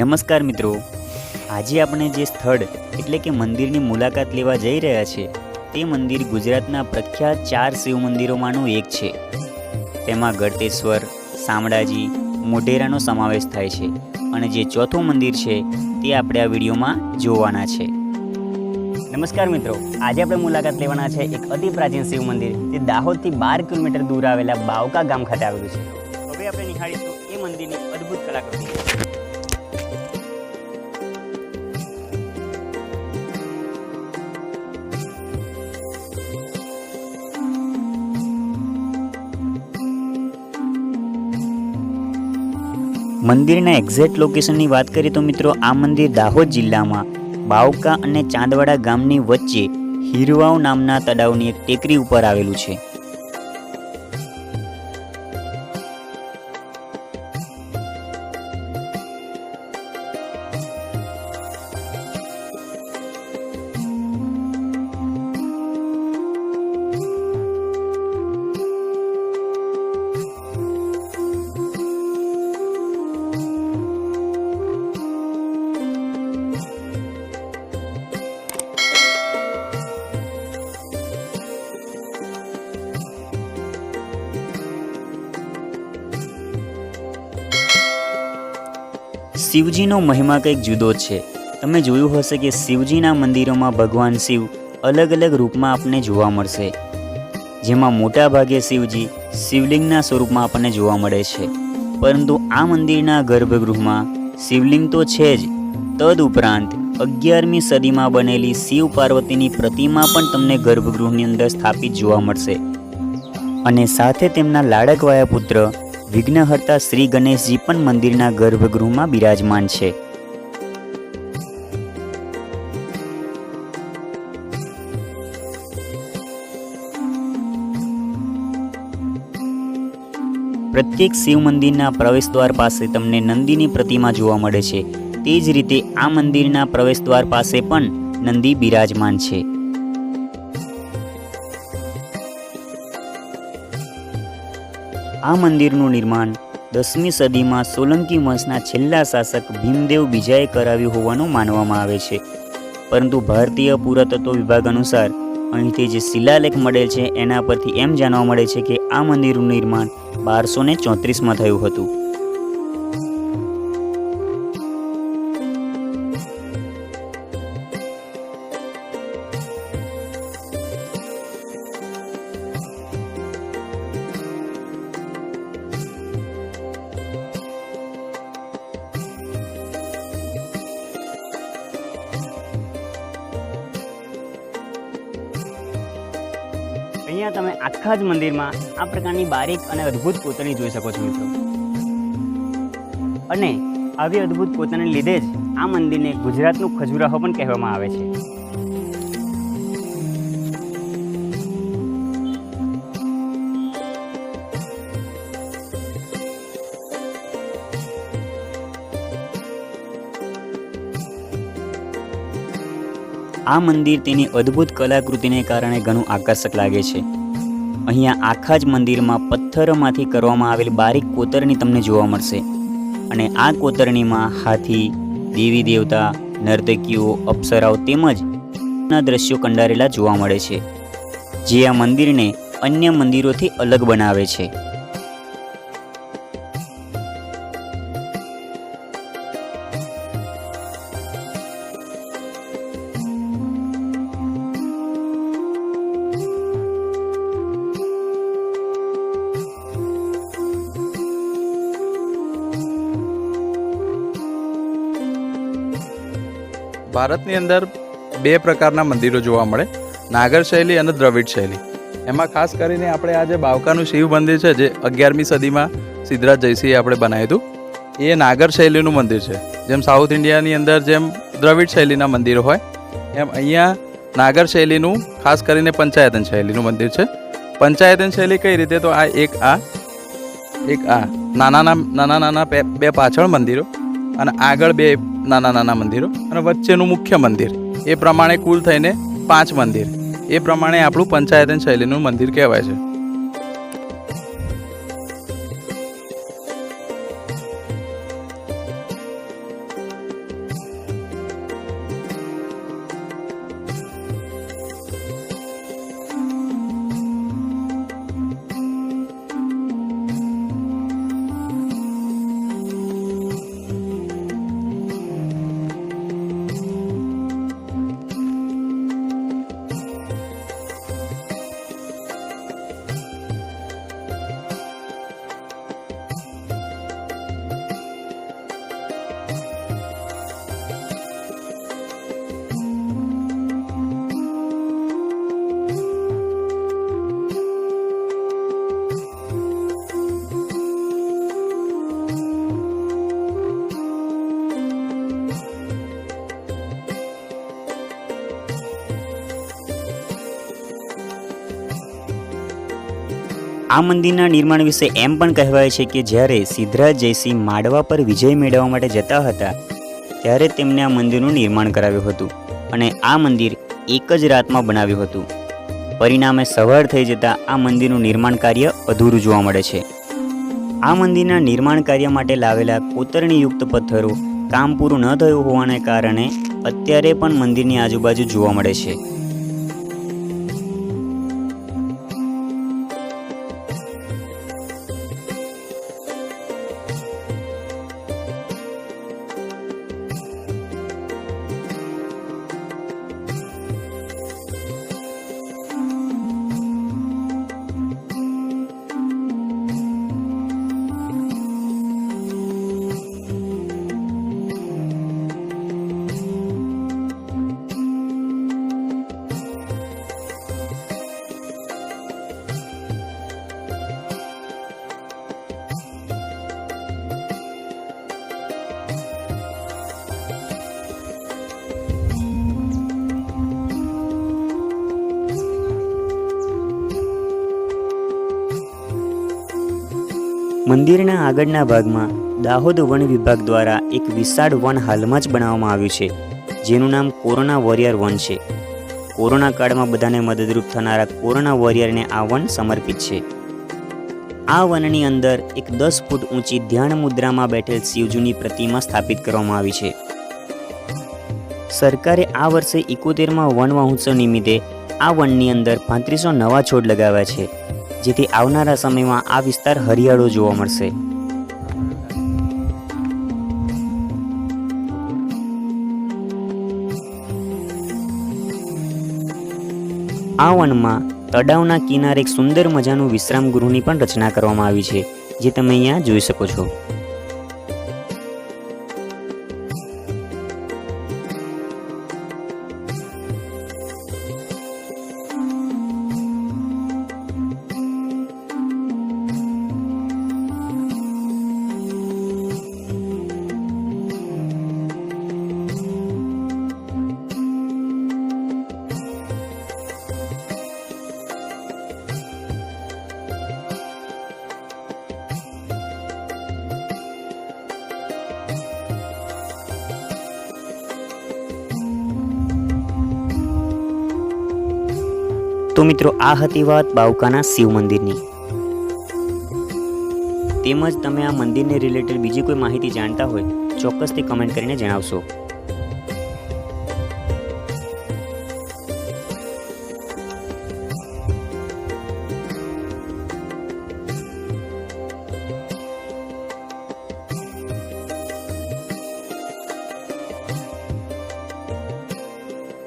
નમસ્કાર મિત્રો. આજે આપણે જે સ્થળ, એટલે કે મંદિરની મુલાકાત લેવા જઈ રહ્યા છે તે મંદિર ગુજરાતના પ્રખ્યાત ચાર શિવ મંદિરોમાંનું એક છે. તેમાં ગળતેશ્વર શામળાજી, મોઢેરાનો સમાવેશ થાય છે. અને જે ચોથું મંદિર છે, તે આપણે આ વિડીયોમાં જોવાના છે. નમસ્કાર મિત્રો. આજે આપણે મુલાકાત લેવાના છે એક અતિ પ્રાચીન શિવ મંદિર, જે દાહોદથી બાર કિલોમીટર દૂર આવેલા બાવકા ગામ ખાતે આવેલું છે. હવે આપણે નિહાળીશું એ મંદિરની અદ્ભુત કલાકૃતિ. મંદિરના એક્ઝેક્ટ લોકેશનની વાત કરીએ તો મિત્રો, આ મંદિર દાહોદ જિલ્લામાં બાવકા અને ચાંદવાડા ગામની વચ્ચે હિરવાવ નામના તળાવની એક ટેકરી ઉપર આવેલું છે. શિવજીનો મહિમા કંઈક જુદો છે. તમે જોયું હશે કે શિવજીના મંદિરોમાં ભગવાન શિવ અલગ અલગ રૂપમાં આપણને જોવા મળશે. જેમાં મોટા ભાગે શિવજી શિવલિંગના સ્વરૂપમાં આપણને જોવા મળે છે. પરંતુ આ મંદિરના ગર્ભગૃહમાં શિવલિંગ તો છે જ. તદ ઉપરાંત અગિયારમી સદીમાં બનેલી શિવ પાર્વતીની પ્રતિમા પણ તમને ગર્ભગૃહની અંદર સ્થાપિત જોવા મળશે. અને સાથે તેમના લાડકવાયા પુત્ર વિઘ્નહર્તા શ્રી ગણેશજી પણ મંદિરના ગર્ભગૃહમાં બિરાજમાન છે. પ્રત્યેક શિવ મંદિરના પ્રવેશદ્વાર પાસે તમને નંદીની પ્રતિમા જોવા મળે છે. તે જ રીતે આ મંદિરના પ્રવેશદ્વાર પાસે પણ નંદી બિરાજમાન છે. આ મંદિરનું નિર્માણ દસમી સદીમાં સોલંકી વંશના છેલ્લા શાસક ભીમદેવ બીજાએ કરાવ્યું હોવાનું માનવામાં આવે છે. પરંતુ ભારતીય પુરાતત્વ વિભાગ અનુસાર અહીંથી જે શિલાલેખ મળેલ છે એના પરથી એમ જાણવા મળે છે કે આ મંદિરનું નિર્માણ બારસો ચોત્રીસમાં થયું હતું. અહીંયા તમે આખા જ મંદિરમાં આ પ્રકારની બારીક અને અદ્ભુત પોતળી જોઈ શકો છો મિત્રો. અને આવી અદ્ભુત પોતાને લીધે જ આ મંદિરને ગુજરાતનું ખજુરાહો પણ કહેવામાં આવે છે. આ મંદિર તેની અદ્ભુત કલાકૃતિને કારણે ઘણું આકર્ષક લાગે છે. અહીંયા આખા જ મંદિરમાં પથ્થરોમાંથી કરવામાં આવેલી બારીક કોતરણી તમને જોવા મળશે. અને આ કોતરણીમાં હાથી, દેવી દેવતા, નર્તકીઓ, અપ્સરાઓ તેમજ ના દ્રશ્યો કંડારેલા જોવા મળે છે. જે આ મંદિરને અન્ય મંદિરોથી અલગ બનાવે છે. ભારતની અંદર બે પ્રકારના મંદિરો જોવા મળે. નાગર શૈલી અને દ્રવિડ શૈલી. એમાં ખાસ કરીને આપણે આ જે બાવકાનું શિવ મંદિર છે, જે અગિયારમી સદીમાં સિદ્ધરાજ જયસિંહે આપણે બનાવ્યું હતું. એ નાગર શૈલીનું મંદિર છે. જેમ સાઉથ ઇન્ડિયાની અંદર જેમ દ્રવિડ શૈલીના મંદિરો હોય, એમ અહીંયા નાગર શૈલીનું, ખાસ કરીને પંચાયતન શૈલીનું મંદિર છે. પંચાયતન શૈલી કઈ રીતે? તો આ એક આ એક આ. નાના નાના નાના બે પાછળ મંદિરો. અને આગળ બે નાના નાના મંદિરો અને વચ્ચેનું મુખ્ય મંદિર. એ પ્રમાણે કુલ થઈને પાંચ મંદિર. એ પ્રમાણે આપણું પંચાયતન શૈલીનું મંદિર કહેવાય છે. આ મંદિરના નિર્માણ વિશે એમ પણ કહેવાય છે કે જ્યારે સિદ્ધરાજ જયસિંહ માડવા પર વિજય મેળવવા માટે જતા હતા, ત્યારે તેમને આ મંદિરનું નિર્માણ કરાવ્યું હતું અને આ મંદિર એક જ રાતમાં બનાવ્યું હતું. પરિણામે સવાર થઈ જતાં આ મંદિરનું નિર્માણ કાર્ય અધૂરું જોવા મળે છે. આ મંદિરના નિર્માણ કાર્ય માટે લાવેલા કોતરણીયુક્ત પથ્થરો કામ પૂરું ન થયું હોવાને કારણે અત્યારે પણ મંદિરની આજુબાજુ જોવા મળે છે. મંદિરના આગળના ભાગમાં દાહોદ વન વિભાગ દ્વારા એક વિશાળ વન હાલમાં જ બનાવવામાં આવ્યું છે, જેનું નામ કોરોના વોરિયર વન છે. કોરોના કાળમાં બધાને મદદરૂપ થનારા કોરોના વોરિયરને આ વન સમર્પિત છે. આ વનની અંદર એક દસ ફૂટ ઊંચી ધ્યાન મુદ્રામાં બેઠેલ શિવજીની પ્રતિમા સ્થાપિત કરવામાં આવી છે. સરકારે આ વર્ષે ઇકોતેરમાં વન મહોત્સવ નિમિત્તે આ વનની અંદર પાંત્રીસો નવા છોડ લગાવ્યા છે. જેથી આવનારા સમયમાં આ વિસ્તાર હરિયાળો જોવા મળશે. આ વનમાં તળાવના કિનારે એક સુંદર મજાનું વિશ્રામ ગૃહની પણ રચના કરવામાં આવી છે, જે તમે અહીંયા જોઈ શકો છો. તો મિત્રો, આ હતી વાત બાવકાના શિવ મંદિરની. તેમજ તમે આ મંદિરને રિલેટેડ બીજી કોઈ માહિતી જાણતા હોય, ચોક્કસથી કમેન્ટ કરીને જણાવશો.